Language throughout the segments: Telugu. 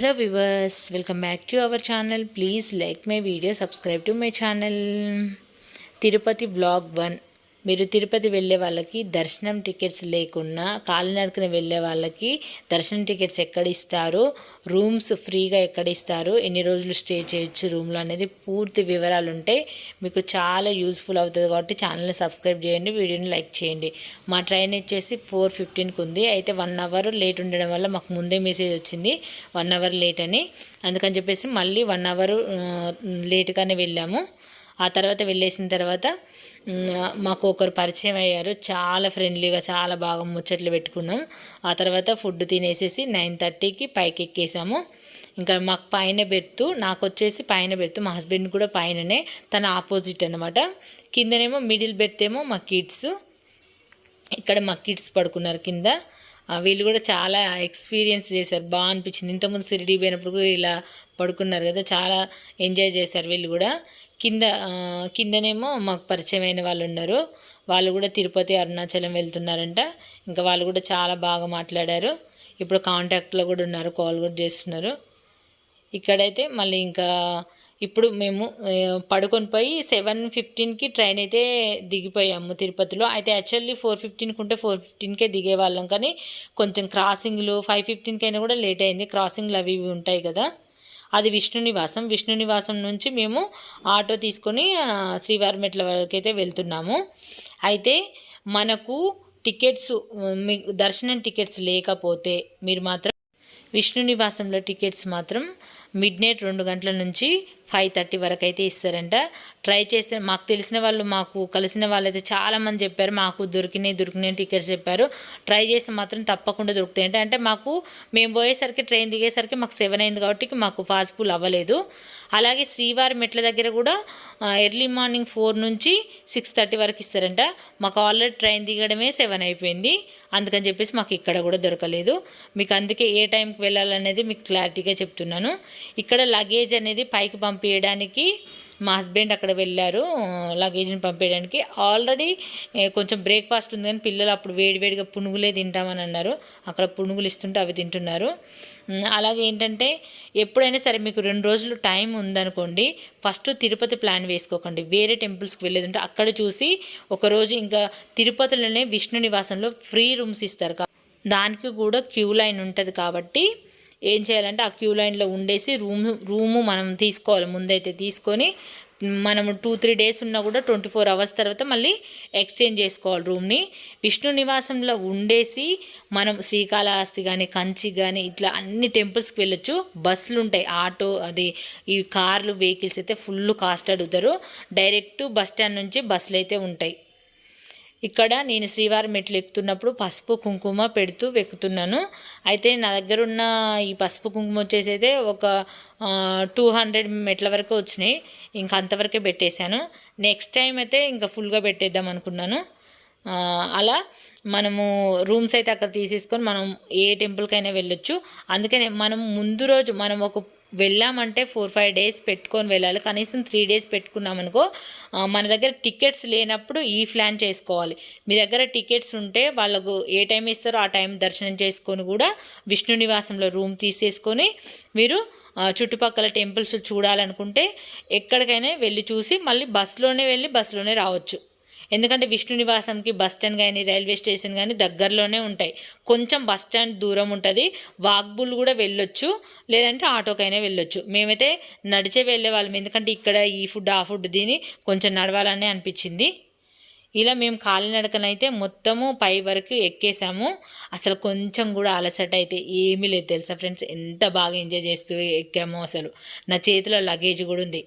Hello viewers, welcome back to our channel. Please like my video, subscribe to my channel. Tirupati vlog 1 మీరు తిరుపతి వెళ్ళే వాళ్ళకి దర్శనం టికెట్స్ లేకున్నా కాలినడకన వెళ్ళే వాళ్ళకి దర్శనం టికెట్స్ ఎక్కడ ఇస్తారు రూమ్స్ ఫ్రీగా ఎక్కడ ఇస్తారు ఎన్ని రోజులు స్టే చేయొచ్చు రూమ్లో అనేది పూర్తి వివరాలు ఉంటాయి మీకు చాలా యూస్ఫుల్ అవుతుంది కాబట్టి ఛానల్ని సబ్స్క్రైబ్ చేయండి వీడియోని లైక్ చేయండి మా ట్రైన్ వచ్చేసి ఫోర్ ఫిఫ్టీన్కి ఉంది అయితే వన్ అవర్ లేట్ ఉండడం వల్ల మాకు ముందే మెసేజ్ వచ్చింది వన్ అవర్ లేట్ అని అందుకని చెప్పేసి మళ్ళీ వన్ అవర్ లేట్గానే వెళ్ళాము ఆ తర్వాత వెళ్ళేసిన తర్వాత మాకు ఒకరు పరిచయం అయ్యారు చాలా ఫ్రెండ్లీగా చాలా బాగా ముచ్చట్లు పెట్టుకున్నాం ఆ తర్వాత ఫుడ్ తినేసేసి నైన్ థర్టీకి పైకి ఎక్కేసాము ఇంకా మాకు పైన బెర్తు నాకు వచ్చేసి పైన బెర్తు మా హస్బెండ్ కూడా పైననే తన ఆపోజిట్ అనమాట కిందనేమో మిడిల్ బెర్త్ ఏమో మా కిడ్స్ ఇక్కడ మా కిడ్స్ పడుకున్నారు కింద వీళ్ళు కూడా చాలా ఎక్స్పీరియన్స్ చేశారు బాగా అనిపించింది ఇంతకుముందు సిరిడీ పోయినప్పుడు ఇలా పడుకున్నారు కదా చాలా ఎంజాయ్ చేశారు వీళ్ళు కూడా కింద కిందనేమో మాకు పరిచయమైన వాళ్ళు ఉన్నారు వాళ్ళు కూడా తిరుపతి అరుణాచలం వెళ్తున్నారంట ఇంకా వాళ్ళు కూడా చాలా బాగా మాట్లాడారు ఇప్పుడు కాంటాక్ట్లో కూడా ఉన్నారు కాల్ కూడా చేస్తున్నారు ఇక్కడైతే మళ్ళీ ఇంకా ఇప్పుడు మేము పడుకొని పోయి సెవెన్ ఫిఫ్టీన్కి ట్రైన్ అయితే దిగిపోయాము తిరుపతిలో అయితే యాక్చువల్లీ ఫోర్ ఫిఫ్టీన్కి ఉంటే ఫోర్ ఫిఫ్టీన్కే దిగేవాళ్ళం కానీ కొంచెం క్రాసింగ్లు ఫైవ్ ఫిఫ్టీన్కి అయినా కూడా లేట్ అయింది క్రాసింగ్లు అవి ఇవి ఉంటాయి కదా అది విష్ణు నివాసం విష్ణు నివాసం నుంచి మేము ఆటో తీసుకొని శ్రీవారి మెట్ల వరకైతే వెళ్తున్నాము అయితే మనకు టికెట్స్ మీ దర్శనం టికెట్స్ లేకపోతే మీరు మాత్రం విష్ణు నివాసంలో టికెట్స్ మాత్రం మిడ్ నైట్ రెండు గంటల నుంచి ఫైవ్ థర్టీ వరకు అయితే ఇస్తారంట ట్రై చేస్తే మాకు తెలిసిన వాళ్ళు మాకు కలిసిన వాళ్ళైతే చాలామంది చెప్పారు మాకు దొరికినాయి దొరికినాయి టికెట్స్ చెప్పారు ట్రై చేస్తే మాత్రం తప్పకుండా దొరుకుతాయి అంటే అంటే మాకు మేము పోయేసరికి ట్రైన్ దిగేసరికి మాకు సెవెన్ అయింది కాబట్టి మాకు పాసిబుల్ అవ్వలేదు అలాగే శ్రీవారి మెట్ల దగ్గర కూడా ఎర్లీ మార్నింగ్ ఫోర్ నుంచి సిక్స్ థర్టీ వరకు ఇస్తారంట మాకు ఆల్రెడీ ట్రైన్ దిగడమే సెవెన్ అయిపోయింది అందుకని చెప్పేసి మాకు ఇక్కడ కూడా దొరకలేదు మీకు అందుకే ఏ టైంకి వెళ్ళాలనేది మీకు క్లారిటీగా చెప్తున్నాను ఇక్కడ లగేజ్ అనేది పైకి పంపి పంపించడానికి మా హస్బెండ్ అక్కడ వెళ్ళారు లగేజ్ని పంపించడానికి ఆల్రెడీ కొంచెం బ్రేక్ఫాస్ట్ ఉంది కానీ పిల్లలు అప్పుడు వేడివేడిగా పునుగులే తింటామని అన్నారు అక్కడ పునుగులు ఇస్తుంటే అవి తింటున్నారు అలాగే ఏంటంటే ఎప్పుడైనా సరే మీకు రెండు రోజులు టైం ఉందనుకోండి ఫస్ట్ తిరుపతి ప్లాన్ వేసుకోకండి వేరే టెంపుల్స్కి వెళ్ళేది ఉంటే అక్కడ చూసి ఒకరోజు ఇంకా తిరుపతిలోనే విష్ణు నివాసంలో ఫ్రీ రూమ్స్ ఇస్తారు దానికి కూడా క్యూ లైన్ ఉంటుంది కాబట్టి ఏం చేయాలంటే ఆ క్యూ లైన్లో ఉండేసి రూమ్ రూము మనం తీసుకోవాలి ముందైతే తీసుకొని మనం టూ త్రీ డేస్ ఉన్నా కూడా ట్వంటీ ఫోర్ అవర్స్ తర్వాత మళ్ళీ ఎక్స్చేంజ్ చేసుకోవాలి రూమ్ని విష్ణు నివాసంలో ఉండేసి మనం శ్రీకాళహస్తి కానీ కంచి కానీ ఇట్లా అన్ని టెంపుల్స్కి వెళ్ళొచ్చు బస్సులు ఉంటాయి ఆటో అది ఈ కార్లు వెహికల్స్ అయితే ఫుల్ కాస్ట్ అడుగుతారు డైరెక్ట్ బస్ స్టాండ్ నుంచి బస్సులు అయితే ఉంటాయి ఇక్కడ నేను శ్రీవారి మెట్లు ఎక్కుతున్నప్పుడు పసుపు కుంకుమ పెడుతూ వెక్కుతున్నాను అయితే నా దగ్గర ఉన్న ఈ పసుపు కుంకుమ వచ్చేసి అయితే ఒక టూ హండ్రెడ్ మెట్ల వరకు వచ్చినాయి ఇంక అంతవరకే పెట్టేశాను నెక్స్ట్ టైం అయితే ఇంకా ఫుల్గా పెట్టేద్దాం అనుకున్నాను అలా మనము రూమ్స్ అయితే అక్కడ తీసేసుకొని మనం ఏ టెంపుల్కైనా వెళ్ళొచ్చు అందుకనే మనం ముందు రోజు మనం ఒక వెళ్ళామంటే ఫోర్ ఫైవ్ డేస్ పెట్టుకొని వెళ్ళాలి కనీసం త్రీ డేస్ పెట్టుకున్నామనుకో మన దగ్గర టికెట్స్ లేనప్పుడు ఈ ప్లాన్ చేసుకోవాలి మీ దగ్గర టికెట్స్ ఉంటే వాళ్ళకు ఏ టైం ఇస్తారో ఆ టైం దర్శనం చేసుకొని కూడా విష్ణు నివాసంలో రూమ్ తీసేసుకొని మీరు చుట్టుపక్కల టెంపుల్స్ చూడాలనుకుంటే ఎక్కడికైనా వెళ్ళి చూసి మళ్ళీ బస్సులోనే వెళ్ళి బస్సులోనే రావచ్చు ఎందుకంటే విష్ణు నివాసంకి బస్ స్టాండ్ కానీ రైల్వే స్టేషన్ కానీ దగ్గరలోనే ఉంటాయి కొంచెం బస్ స్టాండ్ దూరం ఉంటుంది వాగ్బుల్ కూడా వెళ్ళొచ్చు లేదంటే ఆటోకైనా వెళ్ళొచ్చు మేమైతే నడిచే వెళ్ళే వాళ్ళం ఎందుకంటే ఇక్కడ ఈ ఫుడ్ ఆ ఫుడ్ తిని కొంచెం నడవాలనే అనిపించింది ఇలా మేము కాలినడకనైతే మొత్తము పై వరకు ఎక్కేసాము అసలు కొంచెం కూడా అలసట అయితే ఏమీ లేదు తెలుసా ఫ్రెండ్స్ ఎంత బాగా ఎంజాయ్ చేస్తూ ఎక్కామో అసలు నా చేతిలో లగేజ్ కూడా ఉంది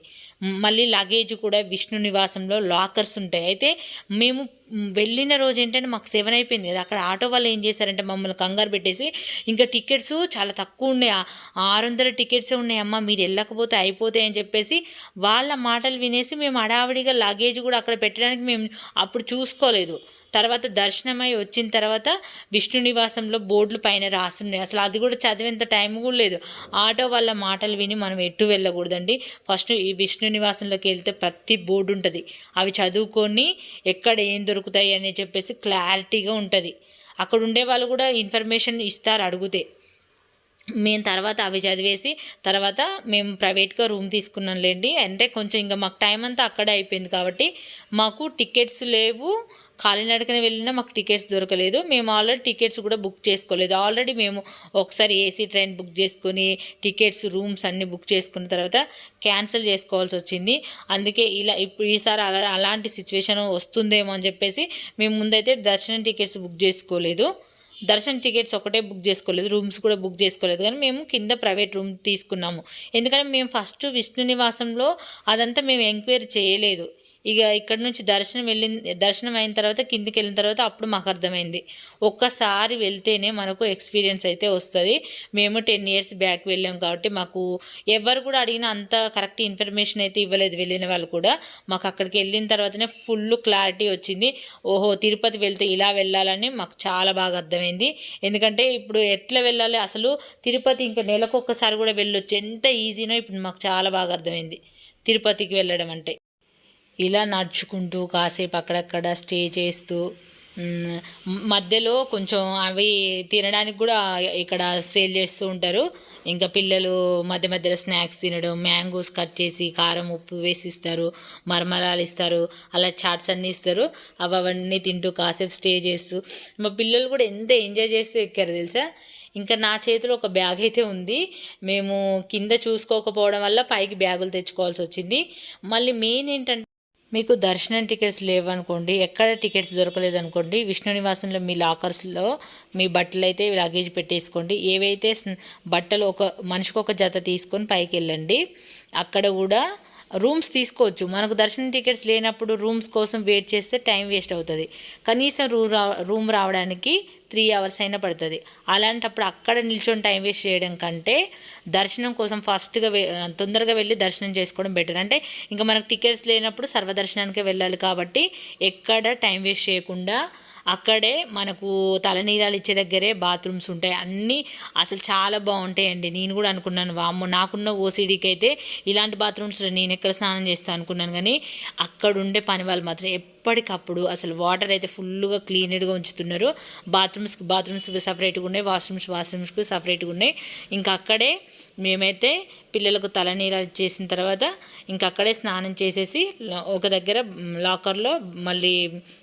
మళ్ళీ లగేజ్ కూడా విష్ణు నివాసంలో లాకర్స్ ఉంటాయి అయితే మేము వెళ్ళిన రోజు ఏంటంటే మాకు సెవెన్ అయిపోయింది కదా అక్కడ ఆటో వాళ్ళు ఏం చేశారంటే మమ్మల్ని కంగారు పెట్టేసి ఇంకా టికెట్స్ చాలా తక్కువ ఉన్నాయి ఆరు వందల టికెట్స్ ఉన్నాయమ్మ మీరు వెళ్ళకపోతే అయిపోతాయి అని చెప్పేసి వాళ్ళ మాటలు వినేసి మేము హడావిడిగా లగేజ్ కూడా అక్కడ పెట్టడానికి మేము అప్పుడు చూసుకోలేదు తర్వాత దర్శనమై వచ్చిన తర్వాత విష్ణు నివాసంలో బోర్డులు పైన రాస్తున్నాయి అసలు అది కూడా చదివేంత టైం కూడా లేదు ఆటో వాళ్ళ మాటలు విని మనం ఎటు వెళ్ళకూడదండి ఫస్ట్ ఈ విష్ణు నివాసంలోకి వెళ్తే ప్రతి బోర్డు ఉంటుంది అవి చదువుకొని ఎక్కడ ఏం దొరుకు దొరుకుతాయి అని చెప్పేసి క్లారిటీగా ఉంటుంది అక్కడ ఉండే వాళ్ళు కూడా ఇన్ఫర్మేషన్ ఇస్తారు అడిగితే మేము తర్వాత అవి చదివేసి తర్వాత మేము ప్రైవేట్గా రూమ్ తీసుకున్నాం లేండి అంటే కొంచెం ఇంకా మాకు టైం అంతా అక్కడే అయిపోయింది కాబట్టి మాకు టికెట్స్ లేవు కాలినడకన వెళ్ళినా మాకు టికెట్స్ దొరకలేదు మేము ఆల్రెడీ టికెట్స్ కూడా బుక్ చేసుకోలేదు ఆల్రెడీ మేము ఒకసారి ఏసీ ట్రైన్ బుక్ చేసుకొని టికెట్స్ రూమ్స్ అన్నీ బుక్ చేసుకున్న తర్వాత క్యాన్సిల్ చేసుకోవాల్సి వచ్చింది అందుకే ఇలా ఇప్పుడు ఈసారి అలా అలాంటి సిచ్యువేషన్ వస్తుందేమో అని చెప్పేసి మేము ముందైతే దర్శనం టికెట్స్ బుక్ చేసుకోలేదు దర్శన్ టికెట్స్ ఒకటే బుక్ చేసుకోలేదు రూమ్స్ కూడా బుక్ చేసుకోలేదు కానీ మేము కింద ప్రైవేట్ రూమ్ తీసుకున్నాము ఎందుకంటే మేము ఫస్ట్ విష్ణు నివాసంలో అదంతా మేము ఎంక్వైరీ చేయలేదు ఇక ఇక్కడ నుంచి దర్శనం వెళ్ళిన దర్శనం అయిన తర్వాత కిందికి వెళ్ళిన తర్వాత అప్పుడు మాకు అర్థమైంది ఒక్కసారి వెళ్తేనే మనకు ఎక్స్పీరియన్స్ అయితే వస్తుంది మేము టెన్ ఇయర్స్ బ్యాక్ వెళ్ళాం కాబట్టి మాకు ఎవరు కూడా అడిగిన అంత కరెక్ట్ ఇన్ఫర్మేషన్ అయితే ఇవ్వలేదు వెళ్ళిన వాళ్ళు కూడా మాకు అక్కడికి వెళ్ళిన తర్వాతనే ఫుల్ క్లారిటీ వచ్చింది ఓహో తిరుపతి వెళ్తే ఇలా వెళ్ళాలని మాకు చాలా బాగా అర్థమైంది ఎందుకంటే ఇప్పుడు ఎట్లా వెళ్ళాలి అసలు తిరుపతి ఇంకా నెలకు ఒక్కసారి కూడా వెళ్ళొచ్చు ఎంత ఈజీనో ఇప్పుడు మాకు చాలా బాగా అర్థమైంది తిరుపతికి వెళ్ళడం అంటే ఇలా నడుచుకుంటూ కాసేపు అక్కడక్కడ స్టే చేస్తూ మధ్యలో కొంచెం అవి తినడానికి కూడా ఇక్కడ సేల్ చేస్తూ ఉంటారు ఇంకా పిల్లలు మధ్య మధ్యలో స్నాక్స్ తినడం మ్యాంగోస్ కట్ చేసి కారం ఉప్పు వేసి ఇస్తారు మరమరాలు ఇస్తారు అలా చాట్స్ అన్నీ ఇస్తారు అవి అవన్నీ తింటూ కాసేపు స్టే చేస్తూ మా పిల్లలు కూడా ఎంత ఎంజాయ్ చేస్తూ ఎక్కారు తెలుసా ఇంకా నా చేతిలో ఒక బ్యాగ్ అయితే ఉంది మేము కింద చూసుకోకపోవడం వల్ల పైకి బ్యాగులు తెచ్చుకోవాల్సి వచ్చింది మళ్ళీ మెయిన్ ఏంటంటే మీకు దర్శనం టికెట్స్ లేవనుకోండి ఎక్కడ టికెట్స్ దొరకలేదనుకోండి విష్ణు నివాసంలో మీ లాకర్స్లో మీ బట్టలు అయితే లగేజ్ పెట్టేసుకోండి ఏవైతే బట్టలు ఒక మనిషికి ఒక జత తీసుకొని పైకి వెళ్ళండి అక్కడ కూడా రూమ్స్ తీసుకోవచ్చు మనకు దర్శనం టికెట్స్ లేనప్పుడు రూమ్స్ కోసం వెయిట్ చేస్తే టైం వేస్ట్ అవుతుంది కనీసం రూమ్ రూమ్ రావడానికి త్రీ అవర్స్ అయినా పడుతుంది అలాంటప్పుడు అక్కడ నిల్చొని టైం వేస్ట్ చేయడం కంటే దర్శనం కోసం ఫస్ట్గా తొందరగా వెళ్ళి దర్శనం చేసుకోవడం బెటర్ అంటే ఇంకా మనకు టికెట్స్ లేనప్పుడు సర్వదర్శనానికి వెళ్ళాలి కాబట్టి ఎక్కడ టైం వేస్ట్ చేయకుండా అక్కడే మనకు తలనీరాలు ఇచ్చే దగ్గరే బాత్రూమ్స్ ఉంటాయి అన్నీ అసలు చాలా బాగుంటాయండి నేను కూడా అనుకున్నాను వామ్మ నాకున్న ఓసీడీకి అయితే ఇలాంటి బాత్రూమ్స్లో నేను ఎక్కడ స్నానం చేస్తాను అనుకున్నాను కానీ అక్కడ ఉండే పని వాళ్ళు మాత్రం ఎప్పటికప్పుడు అసలు వాటర్ అయితే ఫుల్గా క్లీనెడ్గా ఉంచుతున్నారు బాత్రూమ్స్కి బాత్రూమ్స్ సపరేట్గా ఉన్నాయి వాష్రూమ్స్ వాష్రూమ్స్కి సపరేట్గా ఉన్నాయి ఇంకా అక్కడే మేమైతే పిల్లలకు తలనీర చేసిన తర్వాత ఇంకా అక్కడే స్నానం చేసేసి ఒక దగ్గర లాకర్లో మళ్ళీ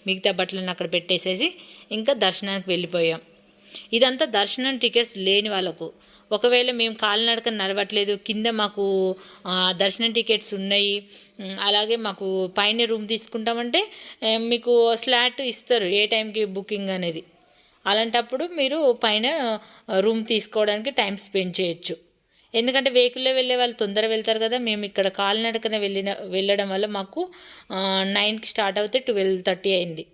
మిగతా బట్టలను అక్కడ పెట్టేసేసి ఇంకా దర్శనానికి వెళ్ళిపోయాం ఇదంతా దర్శనం టికెట్స్ లేని వాళ్ళకు ఒకవేళ మేము కాలినడక నడవట్లేదు కింద మాకు దర్శనం టికెట్స్ ఉన్నాయి అలాగే మాకు పైన రూమ్ తీసుకుంటామంటే మీకు స్లాట్ ఇస్తారు ఏ టైంకి బుకింగ్ అనేది అలాంటప్పుడు మీరు పైన రూమ్ తీసుకోవడానికి టైం స్పెండ్ చేయొచ్చు ఎందుకంటే వెహికల్లో వెళ్ళే వాళ్ళు తొందర వెళ్తారు కదా మేము ఇక్కడ కాలినడకన వెళ్ళిన వెళ్ళడం వల్ల మాకు నైన్కి స్టార్ట్ అవుతే ట్వెల్వ్ థర్టీ అయింది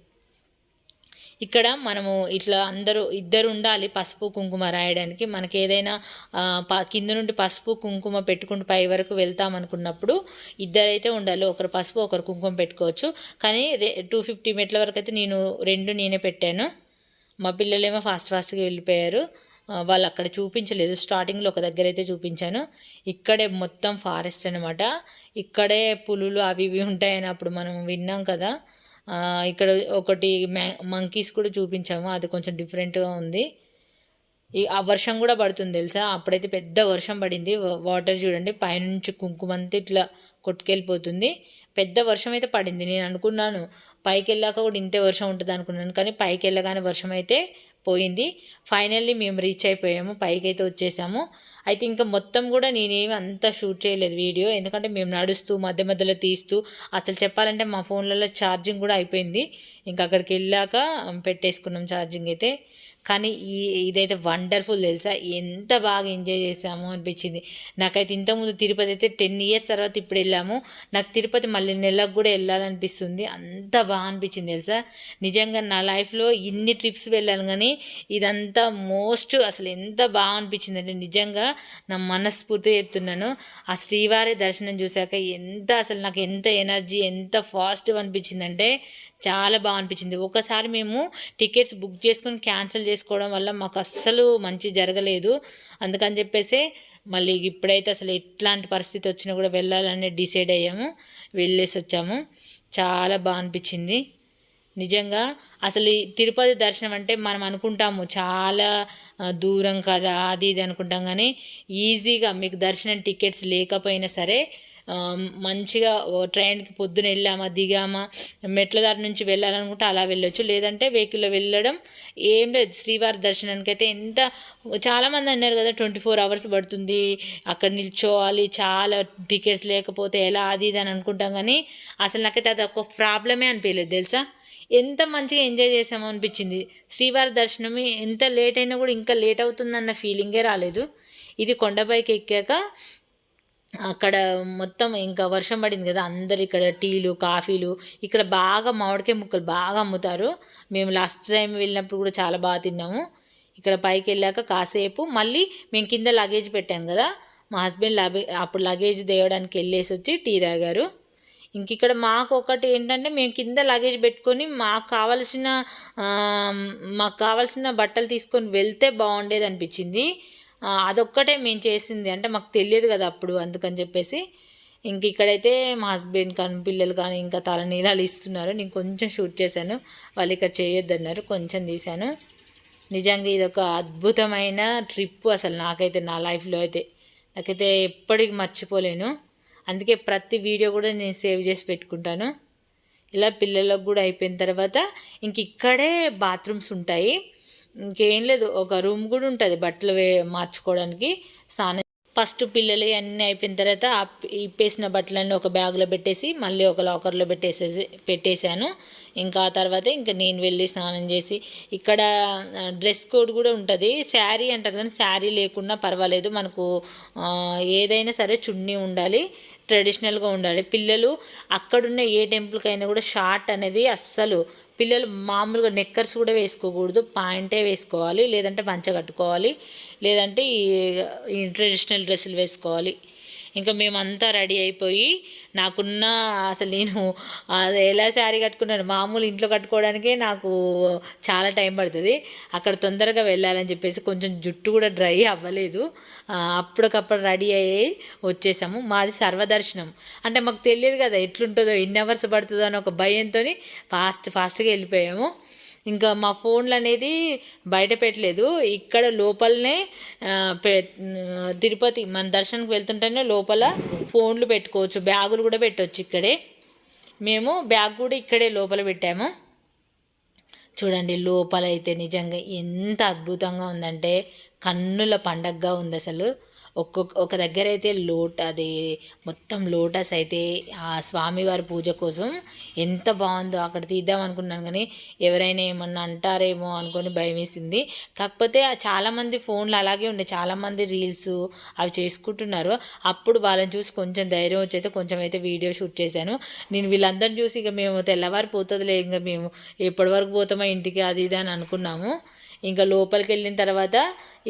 ఇక్కడ మనము ఇట్లా అందరూ ఇద్దరు ఉండాలి పసుపు కుంకుమ రాయడానికి మనకి ఏదైనా కింద నుండి పసుపు కుంకుమ పెట్టుకుంటూ పై వరకు వెళ్తామనుకున్నప్పుడు ఇద్దరైతే ఉండాలి ఒకరు పసుపు ఒకరు కుంకుమ పెట్టుకోవచ్చు కానీ టూ ఫిఫ్టీ మెట్ల వరకు అయితే నేను రెండు నేనే పెట్టాను మా పిల్లలేమో ఫాస్ట్ ఫాస్ట్గా వెళ్ళిపోయారు వాళ్ళు అక్కడ చూపించలేదు స్టార్టింగ్లో ఒక దగ్గర అయితే చూపించాను ఇక్కడే మొత్తం ఫారెస్ట్ అనమాట ఇక్కడే పులులు అవి ఇవి ఉంటాయని అప్పుడు మనం విన్నాం కదా ఇక్కడ ఒకటి మంకీస్ కూడా చూపించాము అది కొంచెం డిఫరెంట్గా ఉంది ఈ ఆ వర్షం కూడా పడుతుంది తెలుసా అప్పుడైతే పెద్ద వర్షం పడింది వాటర్ చూడండి పైనుంచి కుంకుమంతా ఇట్లా కొట్టుకెళ్ళిపోతుంది పెద్ద వర్షం అయితే పడింది నేను అనుకున్నాను పైకి వెళ్ళాక కూడా ఇంతే వర్షం ఉంటుంది అనుకున్నాను కానీ పైకి వెళ్ళగానే వర్షం అయితే పోయింది ఫైనల్లీ మేము రీచ్ అయిపోయాము పైకి అయితే వచ్చేసాము అయితే ఇంకా మొత్తం కూడా నేనేమి అంతా షూట్ చేయలేదు వీడియో ఎందుకంటే మేము నడుస్తూ మధ్య మధ్యలో తీస్తూ అసలు చెప్పాలంటే మా ఫోన్లలో ఛార్జింగ్ కూడా అయిపోయింది ఇంకా అక్కడికి వెళ్ళాక పెట్టేసుకున్నాం ఛార్జింగ్ అయితే కానీ ఈ ఇదైతే వండర్ఫుల్ తెలుసా ఎంత బాగా ఎంజాయ్ చేసాము అనిపించింది నాకైతే ఇంతకుముందు తిరుపతి అయితే టెన్ ఇయర్స్ తర్వాత ఇప్పుడు వెళ్ళాము నాకు తిరుపతి మళ్ళీ నెలకు కూడా వెళ్ళాలనిపిస్తుంది అంత బాగా అనిపించింది తెలుసా నిజంగా నా లైఫ్లో ఇన్ని ట్రిప్స్ వెళ్ళాను కానీ ఇదంతా మోస్ట్ అసలు ఎంత బాగా అనిపించింది అంటే నిజంగా నా మనస్ఫూర్తి చెప్తున్నాను ఆ శ్రీవారి దర్శనం చూశాక ఎంత అసలు నాకు ఎంత ఎనర్జీ ఎంత ఫాస్ట్ అనిపించిందంటే చాలా బాగా అనిపించింది ఒకసారి మేము టికెట్స్ బుక్ చేసుకుని క్యాన్సిల్ చేసుకోవడం వల్ల మాకు అస్సలు మంచి జరగలేదు అందుకని చెప్పేసి మళ్ళీ ఇప్పుడైతే అసలు ఎట్లాంటి పరిస్థితి వచ్చినా కూడా వెళ్ళాలని డిసైడ్ అయ్యాము వెళ్ళేసి వచ్చాము చాలా బాగా అనిపించింది నిజంగా అసలు తిరుపతి దర్శనం అంటే మనం అనుకుంటాము చాలా దూరం కదా అది ఇది అనుకుంటాం కానీ ఈజీగా మీకు దర్శనం టికెట్స్ లేకపోయినా సరే మంచిగా ట్రైన్కి పొద్దున వెళ్ళామా దిగామా మెట్ల దారి నుంచి వెళ్ళాలనుకుంటే అలా వెళ్ళొచ్చు లేదంటే వెహికల్లో వెళ్ళడం ఏం లేదు శ్రీవారి దర్శనానికి అయితే ఎంత చాలామంది అన్నారు కదా ట్వంటీ ఫోర్ అవర్స్ పడుతుంది అక్కడ నిల్చోవాలి చాలా టికెట్స్ లేకపోతే ఎలా అది ఇది అని అనుకుంటాం కానీ అసలు నాకైతే అది ఒక ప్రాబ్లమే అనిపించలేదు తెలుసా ఎంత మంచిగా ఎంజాయ్ చేసామో అనిపించింది శ్రీవారి దర్శనం ఎంత లేట్ అయినా కూడా ఇంకా లేట్ అవుతుందన్న ఫీలింగే రాలేదు ఇది కొండపైకి ఎక్కాక అక్కడ మొత్తం ఇంకా వర్షం పడింది కదా అందరు ఇక్కడ టీలు కాఫీలు ఇక్కడ బాగా మామిడికాయ ముక్కలు బాగా అమ్ముతారు మేము లాస్ట్ టైం వెళ్ళినప్పుడు కూడా చాలా బాగా తిన్నాము ఇక్కడ పైకి వెళ్ళాక కాసేపు మళ్ళీ మేము కింద లగేజ్ పెట్టాం కదా మా హస్బెండ్ లగే అప్పుడు లగేజ్ దేవడానికి వెళ్ళేసి వచ్చి టీ తాగారు ఇంక ఇక్కడ మాకు ఒకటి ఏంటంటే మేము కింద లగేజ్ పెట్టుకొని మాకు కావలసిన మాకు కావాల్సిన బట్టలు తీసుకొని వెళ్తే బాగుండేది అనిపించింది అదొక్కటే మేము చేసింది అంటే మాకు తెలియదు కదా అప్పుడు అందుకని చెప్పేసి ఇంక ఇక్కడైతే మా హస్బెండ్ కానీ పిల్లలు కానీ ఇంకా తల నీలాలు ఇస్తున్నారు నేను కొంచెం షూట్ చేశాను వాళ్ళు ఇక్కడ చేయొద్దన్నారు కొంచెం తీశాను నిజంగా ఇది ఒక అద్భుతమైన ట్రిప్ అసలు నాకైతే నా లైఫ్లో అయితే నాకైతే ఎప్పటికీ మర్చిపోలేను అందుకే ప్రతి వీడియో కూడా నేను సేవ్ చేసి పెట్టుకుంటాను ఇలా పిల్లలకు కూడా అయిపోయిన తర్వాత ఇంక ఇక్కడే బాత్రూమ్స్ ఉంటాయి ఇంకేం లేదు ఒక రూమ్ కూడా ఉంటుంది బట్టలు వే మార్చుకోవడానికి స్నానం ఫస్ట్ పిల్లలు అన్నీ అయిపోయిన తర్వాత ఇప్పేసిన బట్టలన్నీ ఒక బ్యాగ్లో పెట్టేసి మళ్ళీ ఒక లాకర్లో పెట్టేసే పెట్టేశాను ఇంకా ఆ తర్వాత ఇంకా నేను వెళ్ళి స్నానం చేసి ఇక్కడ డ్రెస్ కోడ్ కూడా ఉంటుంది శారీ అంటారు కానీ శారీ లేకుండా పర్వాలేదు మనకు ఏదైనా సరే చున్నీ ఉండాలి ట్రెడిషనల్గా ఉండాలి పిల్లలు అక్కడున్న ఏ టెంపుల్కైనా కూడా షార్ట్ అనేది అస్సలు పిల్లలు మామూలుగా నెక్కర్స్ కూడా వేసుకోకూడదు పాయింటే వేసుకోవాలి లేదంటే పంచ కట్టుకోవాలి లేదంటే ఈ ట్రెడిషనల్ డ్రెస్సులు వేసుకోవాలి ఇంకా మేమంతా రెడీ అయిపోయి నాకున్న అసలు నేను ఎలా శారీ కట్టుకున్నాను మామూలు ఇంట్లో కట్టుకోవడానికే నాకు చాలా టైం పడుతుంది అక్కడ తొందరగా వెళ్ళాలని చెప్పేసి కొంచెం జుట్టు కూడా డ్రై అవ్వలేదు అప్పటికప్పుడు రెడీ అయ్యి వచ్చేసాము మాది సర్వదర్శనం అంటే మాకు తెలియదు కదా ఎట్లుంటుందో ఎన్ని అవర్స్ పడుతుందో అని ఒక భయంతో ఫాస్ట్ ఫాస్ట్గా వెళ్ళిపోయాము ఇంకా మా ఫోన్లు అనేది బయట పెట్టలేదు ఇక్కడ లోపలనే తిరుపతి మన దర్శనంకి వెళ్తుంటేనే లోపల ఫోన్లు పెట్టుకోవచ్చు బ్యాగులు కూడా పెట్టవచ్చు ఇక్కడే మేము బ్యాగ్ కూడా ఇక్కడే లోపల పెట్టాము చూడండి లోపలైతే నిజంగా ఎంత అద్భుతంగా ఉందంటే కన్నుల పండగగా ఉంది అసలు ఒక్కొక్క ఒక దగ్గర అయితే లోట అది మొత్తం లోటస్ అయితే ఆ స్వామివారి పూజ కోసం ఎంత బాగుందో అక్కడ తీద్దాం అనుకున్నాను కానీ ఎవరైనా ఏమన్నా అంటారేమో అనుకొని భయం వేసింది కాకపోతే చాలామంది ఫోన్లు అలాగే ఉండే చాలామంది రీల్స్ అవి చేసుకుంటున్నారు అప్పుడు వాళ్ళని చూసి కొంచెం ధైర్యం వచ్చైతే కొంచెం అయితే వీడియో షూట్ చేశాను నేను వీళ్ళందరిని చూసి ఇక మేము తెల్లవారి లేదు ఇంకా మేము ఎప్పటి వరకు పోతామో ఇంటికి అది ఇది అని అనుకున్నాము ఇంకా లోపలికి వెళ్ళిన తర్వాత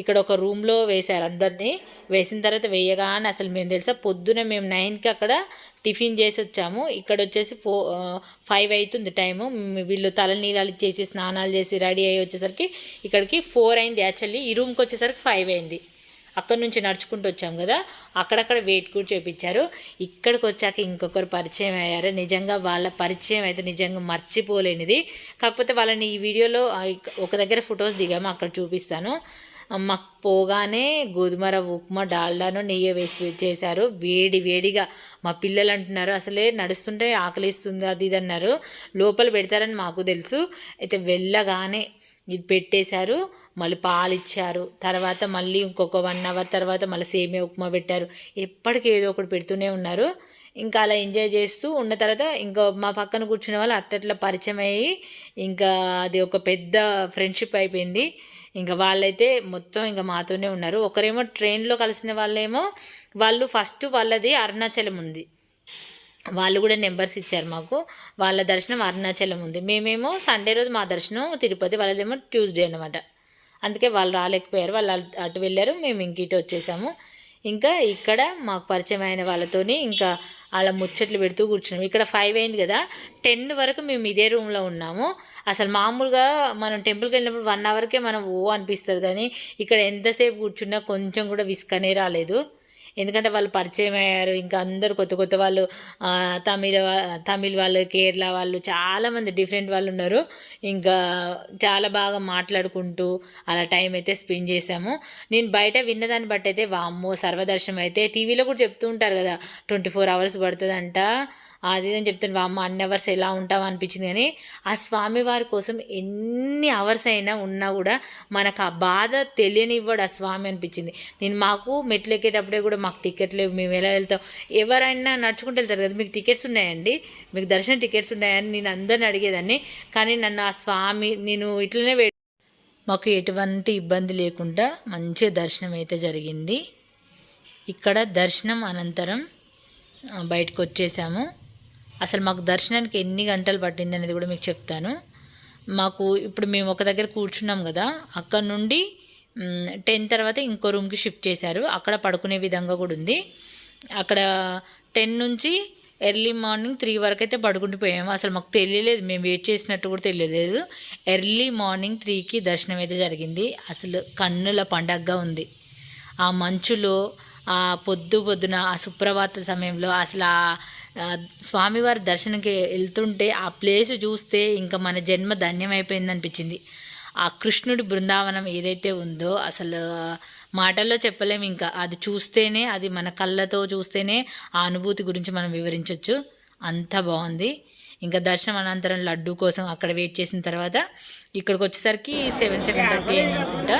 ఇక్కడ ఒక రూమ్లో వేశారు అందరినీ వేసిన తర్వాత వేయగానే అసలు మేము తెలుసా పొద్దున మేము నైన్కి అక్కడ టిఫిన్ చేసి వచ్చాము ఇక్కడ వచ్చేసి ఫో ఫైవ్ అవుతుంది టైము వీళ్ళు నీళ్ళు చేసి స్నానాలు చేసి రెడీ అయ్యి వచ్చేసరికి ఇక్కడికి ఫోర్ అయింది యాక్చువల్లీ ఈ రూమ్కి వచ్చేసరికి ఫైవ్ అయింది అక్కడ నుంచి నడుచుకుంటూ వచ్చాము కదా అక్కడక్కడ వెయిట్ కూడా చూపించారు ఇక్కడికి వచ్చాక ఇంకొకరు పరిచయం అయ్యారు నిజంగా వాళ్ళ పరిచయం అయితే నిజంగా మర్చిపోలేనిది కాకపోతే వాళ్ళని ఈ వీడియోలో ఒక దగ్గర ఫొటోస్ దిగాము అక్కడ చూపిస్తాను మాకు పోగానే గోధుమ ఉప్మా డాల్డాను నెయ్యి వేసి చేశారు వేడి వేడిగా మా పిల్లలు అంటున్నారు అసలే నడుస్తుంటే ఆకలిస్తుంది అది ఇది అన్నారు లోపల పెడతారని మాకు తెలుసు అయితే వెళ్ళగానే ఇది పెట్టేశారు మళ్ళీ పాలు ఇచ్చారు తర్వాత మళ్ళీ ఇంకొక వన్ అవర్ తర్వాత మళ్ళీ సేమే ఉప్మా పెట్టారు ఎప్పటికీ ఏదో ఒకటి పెడుతూనే ఉన్నారు ఇంకా అలా ఎంజాయ్ చేస్తూ ఉన్న తర్వాత ఇంకా మా పక్కన కూర్చున్న వాళ్ళు అట్టట్లా పరిచయం అయ్యి ఇంకా అది ఒక పెద్ద ఫ్రెండ్షిప్ అయిపోయింది ఇంకా వాళ్ళైతే మొత్తం ఇంకా మాతోనే ఉన్నారు ఒకరేమో ట్రైన్లో కలిసిన వాళ్ళేమో వాళ్ళు ఫస్ట్ వాళ్ళది అరుణాచలం ఉంది వాళ్ళు కూడా నెంబర్స్ ఇచ్చారు మాకు వాళ్ళ దర్శనం అరుణాచలం ఉంది మేమేమో సండే రోజు మా దర్శనం తిరుపతి వాళ్ళదేమో ట్యూస్డే అనమాట అందుకే వాళ్ళు రాలేకపోయారు వాళ్ళు అటు వెళ్ళారు మేము ఇంక ఇటు వచ్చేసాము ఇంకా ఇక్కడ మాకు పరిచయం అయిన వాళ్ళతోని ఇంకా అలా ముచ్చట్లు పెడుతూ కూర్చున్నాం ఇక్కడ ఫైవ్ అయింది కదా టెన్ వరకు మేము ఇదే రూమ్లో ఉన్నాము అసలు మామూలుగా మనం టెంపుల్కి వెళ్ళినప్పుడు వన్ అవర్కే మనం ఓ అనిపిస్తుంది కానీ ఇక్కడ ఎంతసేపు కూర్చున్నా కొంచెం కూడా విసుకనే రాలేదు ఎందుకంటే వాళ్ళు పరిచయం అయ్యారు ఇంకా అందరు కొత్త కొత్త వాళ్ళు తమిళ తమిళ్ వాళ్ళు కేరళ వాళ్ళు చాలామంది డిఫరెంట్ వాళ్ళు ఉన్నారు ఇంకా చాలా బాగా మాట్లాడుకుంటూ అలా టైం అయితే స్పెండ్ చేశాము నేను బయట విన్నదాన్ని బట్టి అయితే వామ్మో సర్వదర్శనం అయితే టీవీలో కూడా చెప్తూ ఉంటారు కదా ట్వంటీ ఫోర్ అవర్స్ పడుతుందంట అది ఏదని చెప్తాను అమ్మ అన్ని అవర్స్ ఎలా ఉంటావు అనిపించింది కానీ ఆ స్వామివారి కోసం ఎన్ని అవర్స్ అయినా ఉన్నా కూడా మనకు ఆ బాధ తెలియనివ్వడు ఆ స్వామి అనిపించింది నేను మాకు మెట్లు ఎక్కేటప్పుడే కూడా మాకు టికెట్ లేవు మేము ఎలా వెళ్తాం ఎవరైనా నడుచుకుంటూ వెళ్తారు కదా మీకు టికెట్స్ ఉన్నాయండి మీకు దర్శనం టికెట్స్ ఉన్నాయని నేను అందరిని అడిగేదాన్ని కానీ నన్ను ఆ స్వామి నేను ఇట్లనే మాకు ఎటువంటి ఇబ్బంది లేకుండా మంచి దర్శనం అయితే జరిగింది ఇక్కడ దర్శనం అనంతరం బయటకు వచ్చేసాము అసలు మాకు దర్శనానికి ఎన్ని గంటలు పట్టింది అనేది కూడా మీకు చెప్తాను మాకు ఇప్పుడు మేము ఒక దగ్గర కూర్చున్నాం కదా అక్కడ నుండి టెన్ తర్వాత ఇంకో రూమ్కి షిఫ్ట్ చేశారు అక్కడ పడుకునే విధంగా కూడా ఉంది అక్కడ టెన్ నుంచి ఎర్లీ మార్నింగ్ త్రీ వరకు అయితే పడుకుంటూ పోయాము అసలు మాకు తెలియలేదు మేము వెయిట్ చేసినట్టు కూడా తెలియలేదు ఎర్లీ మార్నింగ్ త్రీకి దర్శనం అయితే జరిగింది అసలు కన్నుల పండగగా ఉంది ఆ మంచులో ఆ పొద్దు పొద్దున ఆ సుప్రభాత సమయంలో అసలు ఆ స్వామివారి దర్శనంకి వెళ్తుంటే ఆ ప్లేస్ చూస్తే ఇంకా మన జన్మ ధన్యమైపోయింది అనిపించింది ఆ కృష్ణుడి బృందావనం ఏదైతే ఉందో అసలు మాటల్లో చెప్పలేము ఇంకా అది చూస్తేనే అది మన కళ్ళతో చూస్తేనే ఆ అనుభూతి గురించి మనం వివరించవచ్చు అంత బాగుంది ఇంకా దర్శనం అనంతరం లడ్డు కోసం అక్కడ వెయిట్ చేసిన తర్వాత ఇక్కడికి వచ్చేసరికి సెవెన్ సెవెన్ థర్టీ అయింది అనుకుంటా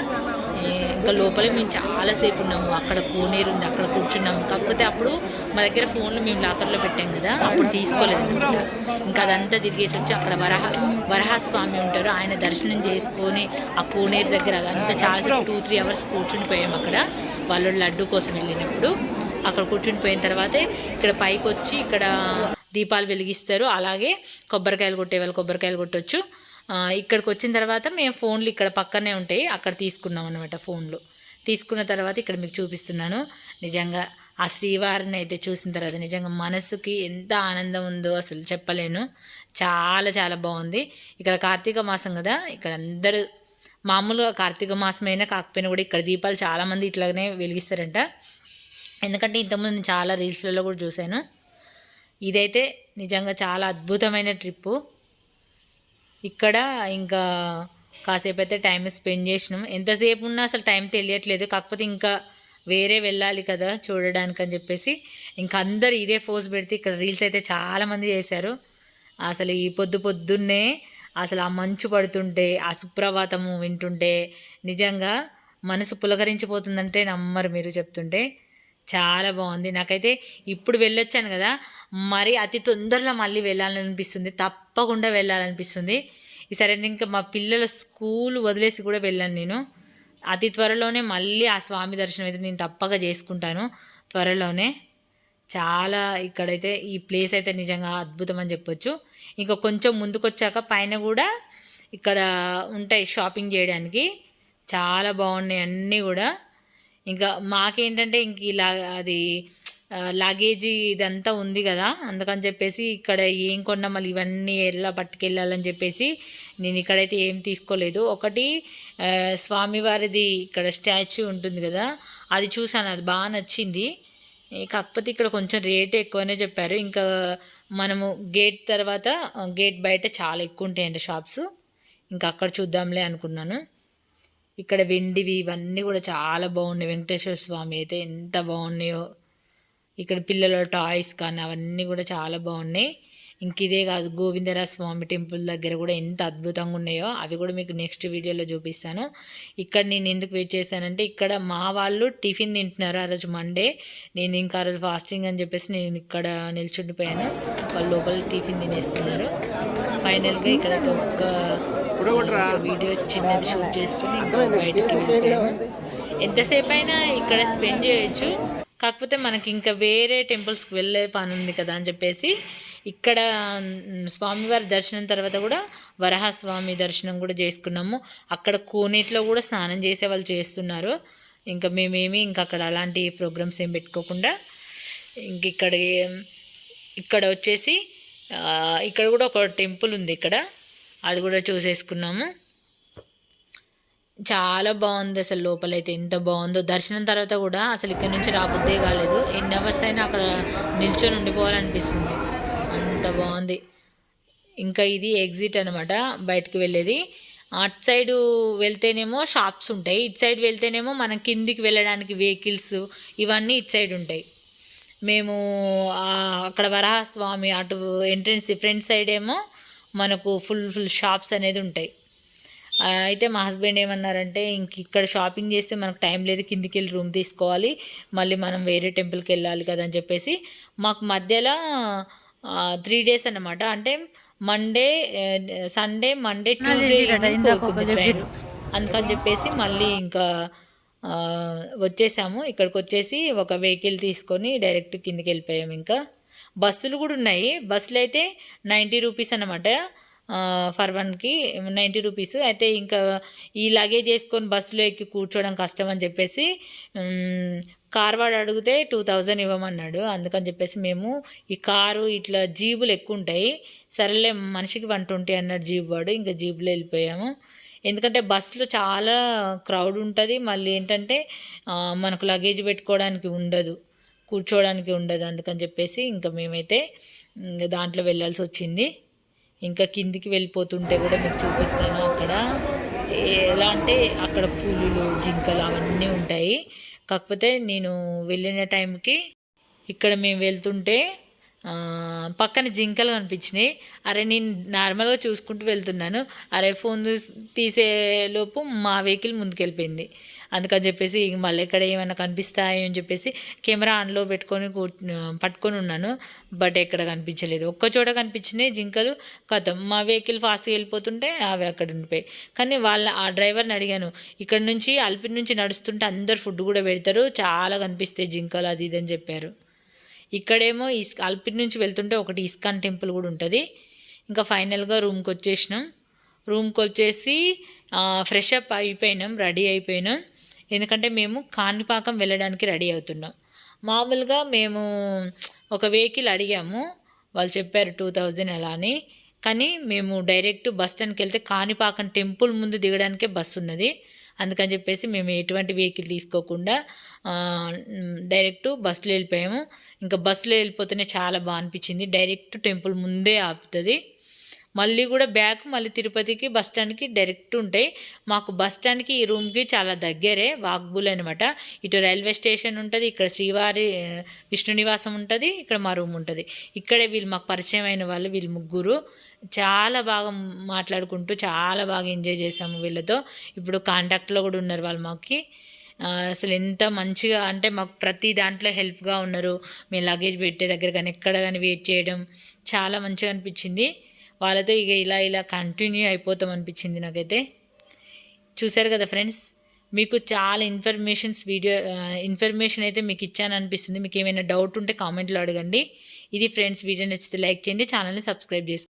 ఇంకా లోపల మేము చాలాసేపు ఉన్నాము అక్కడ కోనేరు ఉంది అక్కడ కూర్చున్నాము కాకపోతే అప్పుడు మా దగ్గర ఫోన్లు మేము లాకర్లో పెట్టాం కదా అప్పుడు తీసుకోలేదనమాట ఇంకా అదంతా తిరిగేసి వచ్చి అక్కడ వరహ వరహస్వామి ఉంటారు ఆయన దర్శనం చేసుకొని ఆ కోనేరు దగ్గర అదంతా చాలా టూ త్రీ అవర్స్ కూర్చుని పోయాము అక్కడ వాళ్ళు లడ్డు కోసం వెళ్ళినప్పుడు అక్కడ కూర్చుని పోయిన తర్వాతే ఇక్కడ పైకి వచ్చి ఇక్కడ దీపాలు వెలిగిస్తారు అలాగే కొబ్బరికాయలు కొట్టే వాళ్ళు కొబ్బరికాయలు కొట్టొచ్చు ఇక్కడికి వచ్చిన తర్వాత మేము ఫోన్లు ఇక్కడ పక్కనే ఉంటాయి అక్కడ తీసుకున్నాం అనమాట ఫోన్లు తీసుకున్న తర్వాత ఇక్కడ మీకు చూపిస్తున్నాను నిజంగా ఆ శ్రీవారిని అయితే చూసిన తర్వాత నిజంగా మనసుకి ఎంత ఆనందం ఉందో అసలు చెప్పలేను చాలా చాలా బాగుంది ఇక్కడ కార్తీక మాసం కదా ఇక్కడ అందరూ మామూలుగా కార్తీక మాసమైనా కాకపోయినా కూడా ఇక్కడ దీపాలు చాలామంది ఇట్లాగనే వెలిగిస్తారంట ఎందుకంటే ఇంతకుముందు నేను చాలా రీల్స్లలో కూడా చూశాను ఇదైతే నిజంగా చాలా అద్భుతమైన ట్రిప్పు ఇక్కడ ఇంకా కాసేపు అయితే టైం స్పెండ్ చేసినాం ఎంతసేపు ఉన్నా అసలు టైం తెలియట్లేదు కాకపోతే ఇంకా వేరే వెళ్ళాలి కదా చూడడానికి అని చెప్పేసి ఇంకా అందరు ఇదే ఫోజ్ పెడితే ఇక్కడ రీల్స్ అయితే చాలామంది చేశారు అసలు ఈ పొద్దు పొద్దున్నే అసలు ఆ మంచు పడుతుంటే ఆ సుప్రభాతము వింటుంటే నిజంగా మనసు పులకరించిపోతుందంటే నమ్మరు మీరు చెప్తుంటే చాలా బాగుంది నాకైతే ఇప్పుడు వెళ్ళొచ్చాను కదా మరి అతి తొందరలో మళ్ళీ వెళ్ళాలనిపిస్తుంది తప్పకుండా వెళ్ళాలనిపిస్తుంది ఈసారి ఇంకా మా పిల్లల స్కూల్ వదిలేసి కూడా వెళ్ళాను నేను అతి త్వరలోనే మళ్ళీ ఆ స్వామి దర్శనం అయితే నేను తప్పగా చేసుకుంటాను త్వరలోనే చాలా ఇక్కడైతే ఈ ప్లేస్ అయితే నిజంగా అద్భుతం అని చెప్పొచ్చు ఇంకా కొంచెం ముందుకొచ్చాక పైన కూడా ఇక్కడ ఉంటాయి షాపింగ్ చేయడానికి చాలా బాగున్నాయి అన్నీ కూడా ఇంకా మాకేంటంటే ఇంక ఇలా అది లగేజీ ఇదంతా ఉంది కదా అందుకని చెప్పేసి ఇక్కడ ఏం కొన్నా మళ్ళీ ఇవన్నీ ఎలా పట్టుకెళ్ళాలని చెప్పేసి నేను ఇక్కడైతే ఏం తీసుకోలేదు ఒకటి స్వామివారిది ఇక్కడ స్టాచ్యూ ఉంటుంది కదా అది చూసాను అది బాగా నచ్చింది కాకపోతే ఇక్కడ కొంచెం రేట్ ఎక్కువనే చెప్పారు ఇంకా మనము గేట్ తర్వాత గేట్ బయట చాలా ఎక్కువ ఉంటాయండి షాప్స్ ఇంకా అక్కడ చూద్దాంలే అనుకున్నాను ఇక్కడ వెండివి ఇవన్నీ కూడా చాలా బాగున్నాయి వెంకటేశ్వర స్వామి అయితే ఎంత బాగున్నాయో ఇక్కడ పిల్లల టాయ్స్ కానీ అవన్నీ కూడా చాలా బాగున్నాయి ఇంక ఇదే కాదు గోవిందరాజ స్వామి టెంపుల్ దగ్గర కూడా ఎంత అద్భుతంగా ఉన్నాయో అవి కూడా మీకు నెక్స్ట్ వీడియోలో చూపిస్తాను ఇక్కడ నేను ఎందుకు వెయిట్ చేశానంటే ఇక్కడ మా వాళ్ళు టిఫిన్ తింటున్నారు ఆ రోజు మండే నేను ఇంకా ఆ రోజు ఫాస్టింగ్ అని చెప్పేసి నేను ఇక్కడ నిల్చుండిపోయాను వాళ్ళ లోపల టిఫిన్ తినేస్తున్నారు ఫైనల్గా ఇక్కడైతే ఒక్క వీడియో చిన్నది షూట్ చేసుకుని ఎంతసేపు అయినా ఇక్కడ స్పెండ్ చేయొచ్చు కాకపోతే మనకి ఇంకా వేరే టెంపుల్స్కి వెళ్ళే పని ఉంది కదా అని చెప్పేసి ఇక్కడ స్వామివారి దర్శనం తర్వాత కూడా వరహస్వామి దర్శనం కూడా చేసుకున్నాము అక్కడ కోనేటిలో కూడా స్నానం చేసే వాళ్ళు చేస్తున్నారు ఇంకా మేమేమి ఇంకా అక్కడ అలాంటి ప్రోగ్రామ్స్ ఏం పెట్టుకోకుండా ఇంక ఇక్కడ ఇక్కడ వచ్చేసి ఇక్కడ కూడా ఒక టెంపుల్ ఉంది ఇక్కడ అది కూడా చూసేసుకున్నాము చాలా బాగుంది అసలు లోపలైతే ఎంత బాగుందో దర్శనం తర్వాత కూడా అసలు ఇక్కడ నుంచి రాబుద్దే కాలేదు ఎన్ని అవర్స్ అయినా అక్కడ నిల్చొని ఉండిపోవాలనిపిస్తుంది అంత బాగుంది ఇంకా ఇది ఎగ్జిట్ అనమాట బయటకు వెళ్ళేది అటు సైడ్ వెళ్తేనేమో షాప్స్ ఉంటాయి ఇటు సైడ్ వెళ్తేనేమో మనం కిందికి వెళ్ళడానికి వెహికల్స్ ఇవన్నీ ఇటు సైడ్ ఉంటాయి మేము అక్కడ వరాహస్వామి అటు ఎంట్రెన్స్ ఫ్రంట్ సైడ్ ఏమో మనకు ఫుల్ ఫుల్ షాప్స్ అనేది ఉంటాయి అయితే మా హస్బెండ్ ఏమన్నారంటే ఇంక ఇక్కడ షాపింగ్ చేస్తే మనకు టైం లేదు కిందికి వెళ్ళి రూమ్ తీసుకోవాలి మళ్ళీ మనం వేరే టెంపుల్కి వెళ్ళాలి కదా అని చెప్పేసి మాకు మధ్యలో త్రీ డేస్ అనమాట అంటే మండే సండే మండే ట్యూస్డే అందుకని చెప్పేసి మళ్ళీ ఇంకా వచ్చేసాము ఇక్కడికి వచ్చేసి ఒక వెహికల్ తీసుకొని డైరెక్ట్ కిందికి వెళ్ళిపోయాము ఇంకా బస్సులు కూడా ఉన్నాయి బస్సులు అయితే నైంటీ రూపీస్ అనమాట ఫర్ వన్కి నైంటీ రూపీస్ అయితే ఇంకా ఈ లగేజ్ వేసుకొని బస్సులో ఎక్కి కూర్చోవడం కష్టం అని చెప్పేసి కార్ వాడు అడిగితే టూ థౌజండ్ ఇవ్వమన్నాడు అందుకని చెప్పేసి మేము ఈ కారు ఇట్లా జీబులు ఎక్కువ ఉంటాయి సరేలే మనిషికి వన్ ట్వంటీ అన్నాడు జీబు వాడు ఇంకా జీబులో వెళ్ళిపోయాము ఎందుకంటే బస్సులో చాలా క్రౌడ్ ఉంటుంది మళ్ళీ ఏంటంటే మనకు లగేజ్ పెట్టుకోవడానికి ఉండదు కూర్చోవడానికి ఉండదు అందుకని చెప్పేసి ఇంకా మేమైతే దాంట్లో వెళ్ళాల్సి వచ్చింది ఇంకా కిందికి వెళ్ళిపోతుంటే కూడా మీకు చూపిస్తాను అక్కడ ఎలా అంటే అక్కడ పూలు జింకలు అవన్నీ ఉంటాయి కాకపోతే నేను వెళ్ళిన టైంకి ఇక్కడ మేము వెళ్తుంటే పక్కన జింకలు కనిపించినాయి అరే నేను నార్మల్గా చూసుకుంటూ వెళ్తున్నాను అరే ఫోన్ తీసేలోపు మా వెహికల్ ముందుకెళ్ళిపోయింది అందుకని చెప్పేసి ఇంక మళ్ళీ ఎక్కడ ఏమైనా కనిపిస్తాయి అని చెప్పేసి కెమెరా ఆన్లో పెట్టుకొని పట్టుకొని ఉన్నాను బట్ ఎక్కడ కనిపించలేదు ఒక్క చోట కనిపించినాయి జింకలు కథం మా వెహికల్ ఫాస్ట్గా వెళ్ళిపోతుంటే అవి అక్కడ ఉండిపోయాయి కానీ వాళ్ళ ఆ డ్రైవర్ని అడిగాను ఇక్కడ నుంచి అల్పిన్ నుంచి నడుస్తుంటే అందరు ఫుడ్ కూడా పెడతారు చాలా కనిపిస్తాయి జింకలు అది ఇది అని చెప్పారు ఇక్కడేమో ఇస్ అల్పిన్ నుంచి వెళ్తుంటే ఒకటి ఇస్కాన్ టెంపుల్ కూడా ఉంటుంది ఇంకా ఫైనల్గా రూమ్కి వచ్చేసినాం రూమ్కి వచ్చేసి ఫ్రెష్ అప్ అయిపోయినాం రెడీ అయిపోయినాం ఎందుకంటే మేము కాణిపాకం వెళ్ళడానికి రెడీ అవుతున్నాం మామూలుగా మేము ఒక వెహికల్ అడిగాము వాళ్ళు చెప్పారు టూ థౌజండ్ అలా అని కానీ మేము డైరెక్ట్ బస్ స్టాండ్కి వెళ్తే కాణిపాకం టెంపుల్ ముందు దిగడానికే బస్సు ఉన్నది అందుకని చెప్పేసి మేము ఎటువంటి వెహికల్ తీసుకోకుండా డైరెక్ట్ బస్సులో వెళ్ళిపోయాము ఇంకా బస్సులో వెళ్ళిపోతేనే చాలా బాగా అనిపించింది డైరెక్ట్ టెంపుల్ ముందే ఆపుతుంది మళ్ళీ కూడా బ్యాక్ మళ్ళీ తిరుపతికి బస్ స్టాండ్కి డైరెక్ట్ ఉంటాయి మాకు బస్ స్టాండ్కి ఈ రూమ్కి చాలా దగ్గరే వాగ్బుల్ అనమాట ఇటు రైల్వే స్టేషన్ ఉంటుంది ఇక్కడ శ్రీవారి విష్ణు నివాసం ఉంటుంది ఇక్కడ మా రూమ్ ఉంటుంది ఇక్కడే వీళ్ళు మాకు పరిచయం అయిన వాళ్ళు వీళ్ళు ముగ్గురు చాలా బాగా మాట్లాడుకుంటూ చాలా బాగా ఎంజాయ్ చేసాము వీళ్ళతో ఇప్పుడు కాంటాక్ట్లో కూడా ఉన్నారు వాళ్ళు మాకు అసలు ఎంత మంచిగా అంటే మాకు ప్రతి దాంట్లో హెల్ప్గా ఉన్నారు మీ లగేజ్ పెట్టే దగ్గర కానీ ఎక్కడ కానీ వెయిట్ చేయడం చాలా మంచిగా అనిపించింది వాళ్ళతో ఇక ఇలా ఇలా కంటిన్యూ అయిపోతాం అనిపించింది నాకైతే చూశారు కదా ఫ్రెండ్స్ మీకు చాలా ఇన్ఫర్మేషన్స్ వీడియో ఇన్ఫర్మేషన్ అయితే మీకు ఇచ్చాను అనిపిస్తుంది మీకు ఏమైనా డౌట్ ఉంటే కామెంట్లో అడగండి ఇది ఫ్రెండ్స్ వీడియో నచ్చితే లైక్ చేయండి ఛానల్ని సబ్స్క్రైబ్ చేసుకోండి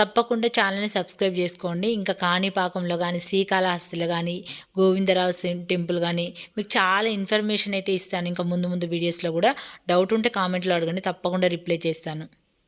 తప్పకుండా ఛానల్ని సబ్స్క్రైబ్ చేసుకోండి ఇంకా కాణిపాకంలో కానీ శ్రీకాళహస్తిలో కానీ గోవిందరావు టెంపుల్ కానీ మీకు చాలా ఇన్ఫర్మేషన్ అయితే ఇస్తాను ఇంకా ముందు ముందు వీడియోస్లో కూడా డౌట్ ఉంటే కామెంట్లో అడగండి తప్పకుండా రిప్లై చేస్తాను